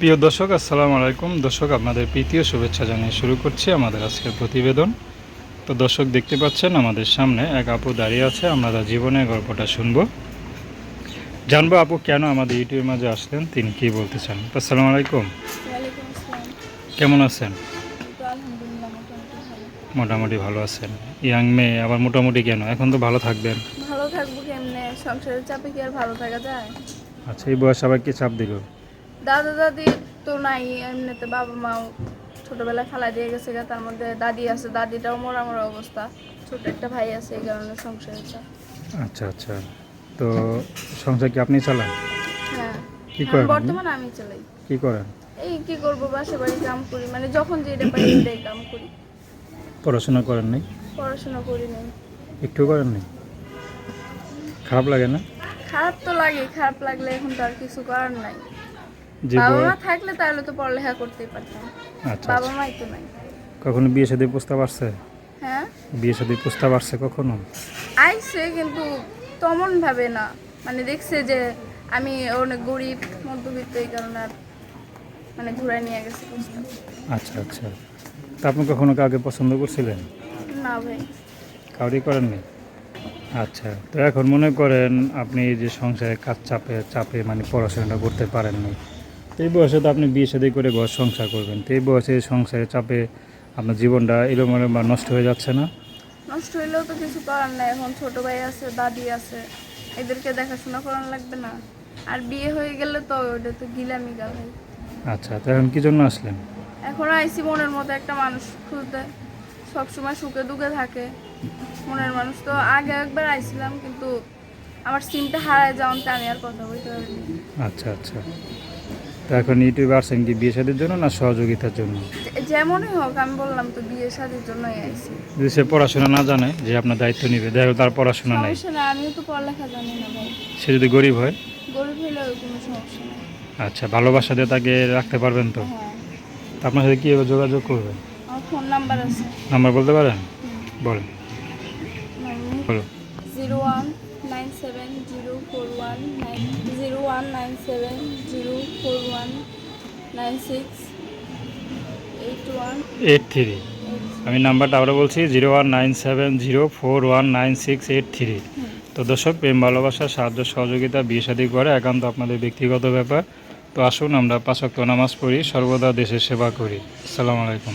প্রিয় দর্শক আসসালামু আলাইকুম। দর্শক আপনাদের প্রীতীয় শুভেচ্ছা জানিয়ে শুরু করছি আমাদের আজকের প্রতিবেদন। তো দর্শক দেখতে পাচ্ছেন আমাদের সামনে এক আপু দাঁড়িয়ে আছে। আমরা তার জীবনের গল্পটা শুনব। জানব আপু কেন আমাদের ইউটিউবের মাঝে আসলেন? তিনি কি বলতে চান? তো আসসালামু আলাইকুম। কেমন আছেন? মোটামুটি ভালো। মোটামুটি ভালো আছেন। ইয়াং মেয়ে আবার মোটামুটি কেন? এখন তো ভালো থাকবেন। ভালো থাকব কেমনে? সংসারের চাপে কি আর ভালো থাকা যায়? আচ্ছা এই বয়স আবার কি চাপ দিল? দাদা দাদি তো নাই এমনিতে বাবা মাও ছোটবেলায় খালা দিয়ে গেছে গা, তার মধ্যে দাদি আছে দাদিটাও মরা মরা অবস্থা। ছোট একটা ভাই আছে এই কারণে সংসার আচ্ছা আচ্ছা। তো সংসার কি আপনি চালান? হ্যাঁ। কি করেন বর্তমানে আমি চালাই। কি করেন? এই কি করব বাসা বাড়ি কাম করি মানে যখন যেটা পাই সেটাই কাম করি। পড়াশোনা করেন নাই? পড়াশোনা করি নাই। একটু করেন নাই? খারাপ লাগে না? খারাপ তো লাগে খারাপ লাগলে এখন তো আর কিছু করার নাই। যে বাবা মা থাকলে তাহলে তো পড়ালেখা করতেই পারতাম। আচ্ছা বাবা আচ্ছা। মাই তো নাই। কখনো বিয়ে সাথে প্রস্তাব আসছে? হ্যাঁ? বিয়ে সাথে প্রস্তাব আসছে কখনো? আইসে কিন্তু তেমন ভাবে না। মানে দেখছে যে আমি অনেক গরিব মধ্যবিত্ত এই কারণে আর মানে ঘুরাই নিয়ে গেছে প্রস্তাব। আচ্ছা আচ্ছা। তা আপনি কখনো কাউকে পছন্দ করছিলেন? না ভাই। কাউরি করেননি? আচ্ছা তো এখন মনে করেন আপনি যে সংসারে কাজ চাপে চাপে মানে পড়াশোনাটা করতে পারেননি এই বয়সে তো আপনি বিয়ে সাথে করে ঘর সংসার করবেন। তো এই বয়সে সংসারে চাপে আপনার জীবনটা এলোমেলো বা নষ্ট হয়ে যাচ্ছে না? নষ্ট হইলেও তো কিছু করার নাই। এখন ছোট ভাই আছে দাদি আছে। এদেরকে দেখাশোনা করার লাগবে না। আর বিয়ে হয়ে গেলে তো ওটা তো গিলামি গা ভাই আচ্ছা তো এখন কি জন্য আসলেন? এখন আইসি মনের মতো একটা মানুষ খুঁজতে। সবসময় সুখে দুঃখে থাকে। মনের মানুষ তো আগে একবার আইছিলাম কিন্তু আমার সিমটা হারায় যাওয়াতে আমি আর কথা বলতে পারিনি। আচ্ছা আচ্ছা। তো এখন ইউটিউবে আসছেন কি বিয়ে সাথের জন্য না সহযোগিতার জন্য? যেমনই হোক আমি বললাম তো বিয়ে শাদির জন্যই আইছি। যদি সে পড়াশোনা না জানে যে আপনার দায়িত্ব নিবে দেখো তার পড়াশোনা নাই। আমিও তো পড়ালেখা জানি না ভাই। সে যদি গরিব হয়? গরিব হইলেও কোনো সমস্যা নেই। আচ্ছা ভালোবাসা দিয়ে তাকে রাখতে পারবেন তো? হ্যাঁ। আপনার সাথে কীভাবে যোগাযোগ করবেন আমার ফোন নাম্বার আছে। নাম্বার বলতে পারেন? বলেন। বলো। Zero one nine seven zero four one nine zero one nine seven zero four one nine six eight one eight three আমি নাম্বারটা আবার বলছি zero one nine seven zero four one nine six eight three তো দর্শক, প্রেম, ভালোবাসা, সাহায্য, সহযোগিতা, বিয়ে শাদী করে একান্ত আপনাদের ব্যক্তিগত ব্যাপার। তো আসুন, আমরা পাঁচক্ত নামাজ পড়ি, সর্বদা দেশের সেবা করি। আসসালামু আলাইকুম।